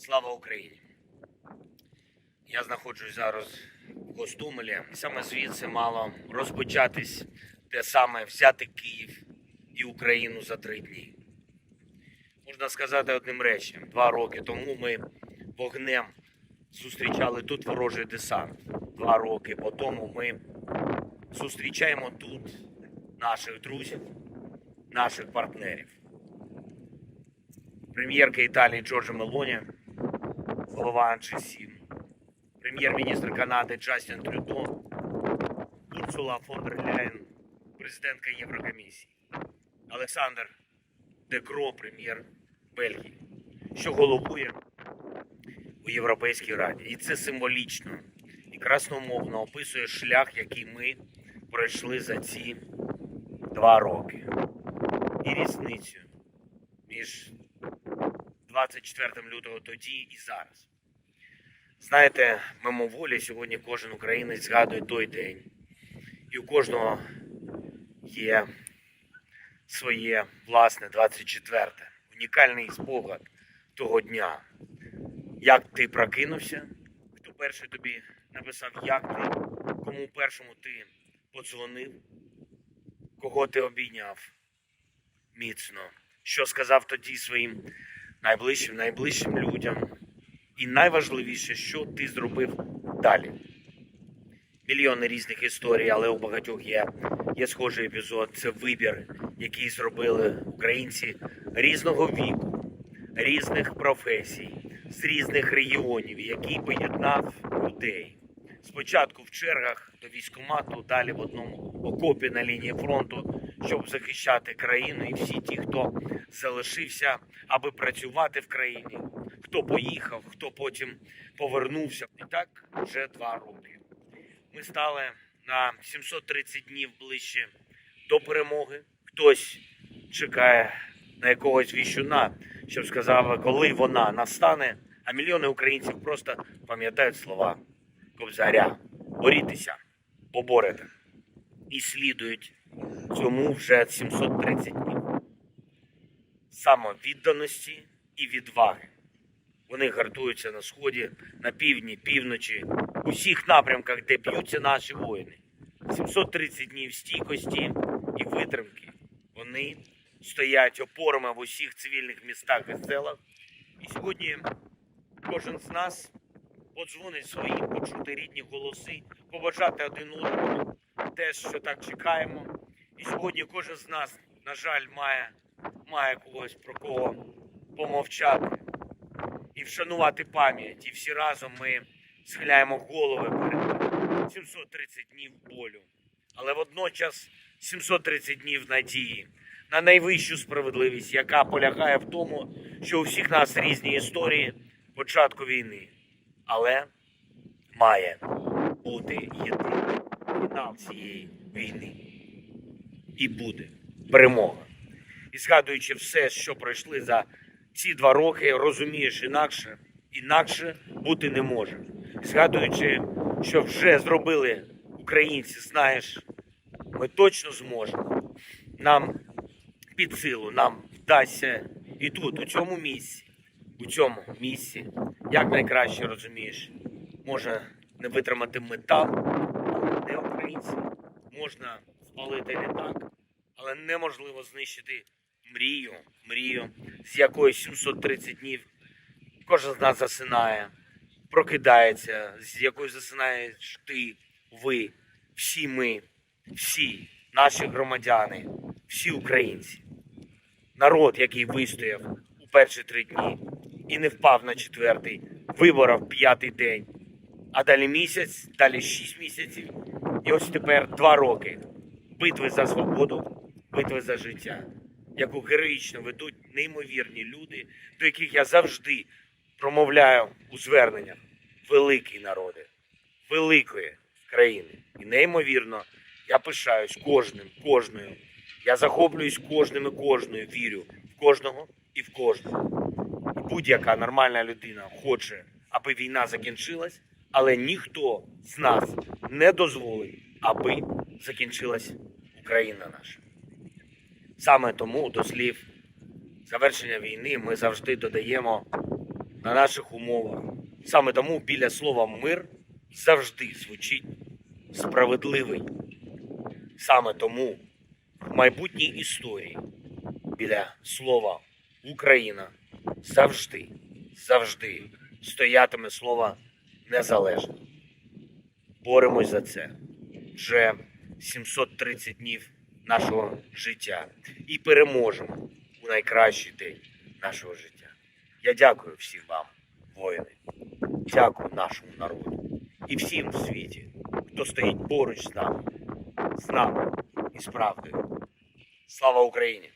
Слава Україні! Я знаходжусь зараз в Гостомелі. Саме звідси мало розпочатись те саме взяти Київ і Україну за три дні. Можна сказати одним реченням: два роки тому ми вогнем зустрічали тут ворожий десант. Два роки по тому ми зустрічаємо тут наших друзів, наших партнерів. Прем'єрка Італії Джорджа Мелоні, голова G7, прем'єр-міністр Канади Джастін Трюдо, Урсула фон дер Ляєн, президентка Єврокомісії, Олександр Декро, прем'єр Бельгії, що головує у Європейській Раді. І це символічно і красномовно описує шлях, який ми пройшли за ці два роки. І різницю між 24 лютого тоді і зараз. Знаєте, мимоволі сьогодні кожен українець згадує той день. І у кожного є своє власне 24 унікальний спогад того дня. Як ти прокинувся, хто перший тобі написав, як ти, кому першому ти подзвонив, кого ти обійняв міцно, що сказав тоді своїм найближчим, найближчим людям. І найважливіше, що ти зробив далі. Мільйони різних історій, але у багатьох є, є схожий епізод. Це вибір, який зробили українці різного віку, різних професій, з різних регіонів, який поєднав людей. Спочатку в чергах до військкомату, далі в одному окопі на лінії фронту, щоб захищати країну, і всі ті, хто залишився, аби працювати в країні, хто поїхав, хто потім повернувся. І так вже два роки. Ми стали на 730 днів ближче до перемоги. Хтось чекає на якогось віщуна, щоб сказав, коли вона настане. А мільйони українців просто пам'ятають слова Кобзаря. Борітеся, поборете. І слідують цьому вже 730 днів. Самовідданості і відваги. Вони гартуються на сході, на півдні, півночі, у всіх напрямках, де б'ються наші воїни. 730 днів стійкості і витримки. Вони стоять опорами в усіх цивільних містах і селах. І сьогодні кожен з нас подзвонить свої почути рідні голоси, побажати один одному те, що так чекаємо. І сьогодні кожен з нас, на жаль, має, має когось про кого помовчати і вшанувати пам'ять. І всі разом ми схиляємо голови перед 730 днів болю. Але водночас 730 днів надії на найвищу справедливість, яка полягає в тому, що у всіх нас різні історії початку війни. Але має бути єдиний фінал цієї війни. І буде перемога. І згадуючи все, що пройшли за ці два роки, розумієш інакше, інакше бути не може. Згадуючи, що вже зробили українці, знаєш, ми точно зможемо. Нам під силу, нам вдасться і тут, у цьому місці, у цьому місці, як найкраще розумієш, може не витримати метал, але не українці. Можна спалити літак, але неможливо знищити мрію, мрію, з якої 730 днів кожен з нас засинає, прокидається, з якою засинаєш ти, ви, всі ми, всі наші громадяни, всі українці. Народ, який вистояв у перші три дні і не впав на четвертий, виборов п'ятий день, а далі місяць, далі шість місяців, і ось тепер два роки битви за свободу, битви за життя, яку героїчно ведуть неймовірні люди, до яких я завжди промовляю у зверненнях великі народи, великої країни. І неймовірно, я пишаюсь кожним, кожною. Я захоплююсь кожним і кожною, вірю в кожного і в кожного. Будь-яка нормальна людина хоче, аби війна закінчилась, але ніхто з нас не дозволить, аби закінчилась Україна наша. Саме тому до слів завершення війни ми завжди додаємо на наших умовах. Саме тому біля слова мир завжди звучить справедливий. Саме тому в майбутній історії біля слова Україна завжди, завжди стоятиме слово незалежно. Боремось за це вже 730 днів нашого життя і переможемо у найкращий день нашого життя. Я дякую всім вам, воїни. Дякую нашому народу і всім в світі, хто стоїть поруч з нами, з нами і з правдою. Слава Україні!